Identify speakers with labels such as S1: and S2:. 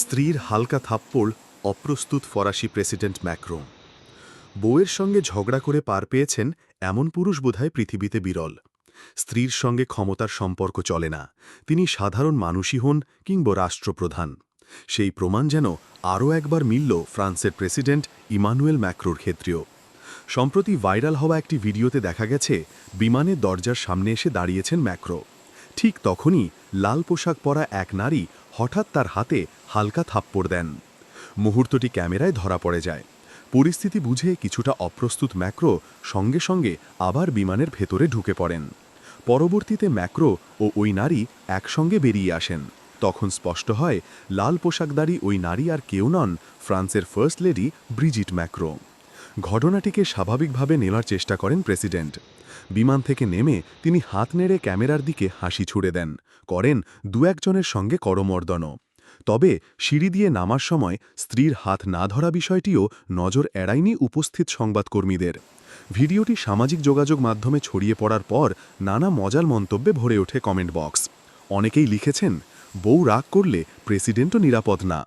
S1: স্ত্রীর হালকা থাপ্পড় অপ্রস্তুত ফরাসি প্রেসিডেন্ট ম্যাক্রো বউয়ের সঙ্গে ঝগড়া করে পার পেয়েছেন এমন পুরুষ বোধহয় পৃথিবীতে বিরল। স্ত্রীর সঙ্গে ক্ষমতার সম্পর্ক চলে না। তিনি সাধারণ মানুষই হন কিংবা রাষ্ট্রপ্রধান। সেই প্রমাণ যেন আরও একবার মিলল ফ্রান্সের প্রেসিডেন্ট ইমানুয়েল ম্যাক্রোর ক্ষেত্রেও। সম্প্রতি ভাইরাল হওয়া একটি ভিডিওতে দেখা গেছে বিমানের দরজার সামনে এসে দাঁড়িয়েছেন ম্যাক্রো। ঠিক তখনই লাল পোশাক পরা এক নারী হঠাৎ তার হাতে হালকা থাপ্পড় দেন। মুহূর্তটি ক্যামেরায় ধরা পড়ে যায়। পরিস্থিতি বুঝে কিছুটা অপ্রস্তুত ম্যাক্রো সঙ্গে সঙ্গে আবার বিমানের ভেতরে ঢুকে পড়েন। পরবর্তীতে ম্যাক্রো ও ওই নারী একসঙ্গে বেরিয়ে আসেন। তখন স্পষ্ট হয়, লাল পোশাকদারী ওই নারী আর কেউ নন ফ্রান্সের ফার্স্ট লেডি ব্রিজিট ম্যাক্রো। ঘটনাটিকে স্বাভাবিকভাবে নেওয়ার চেষ্টা করেন প্রেসিডেন্ট। বিমান থেকে নেমে তিনি হাত নেড়ে ক্যামেরার দিকে হাসি ছুড়ে দেন। করেন দু একজনের সঙ্গে করমর্দনও। তবে সিঁড়ি দিয়ে নামার সময় স্ত্রীর হাত না ধরা বিষয়টিও নজর এড়ায়নি উপস্থিত সংবাদকর্মীদের। ভিডিওটি সামাজিক যোগাযোগ মাধ্যমে ছড়িয়ে পড়ার পর নানা মজার মন্তব্যে ভরে ওঠে কমেন্ট বক্স। অনেকেই লিখেছেন, বউ রাগ করলে প্রেসিডেন্টও নিরাপদ না।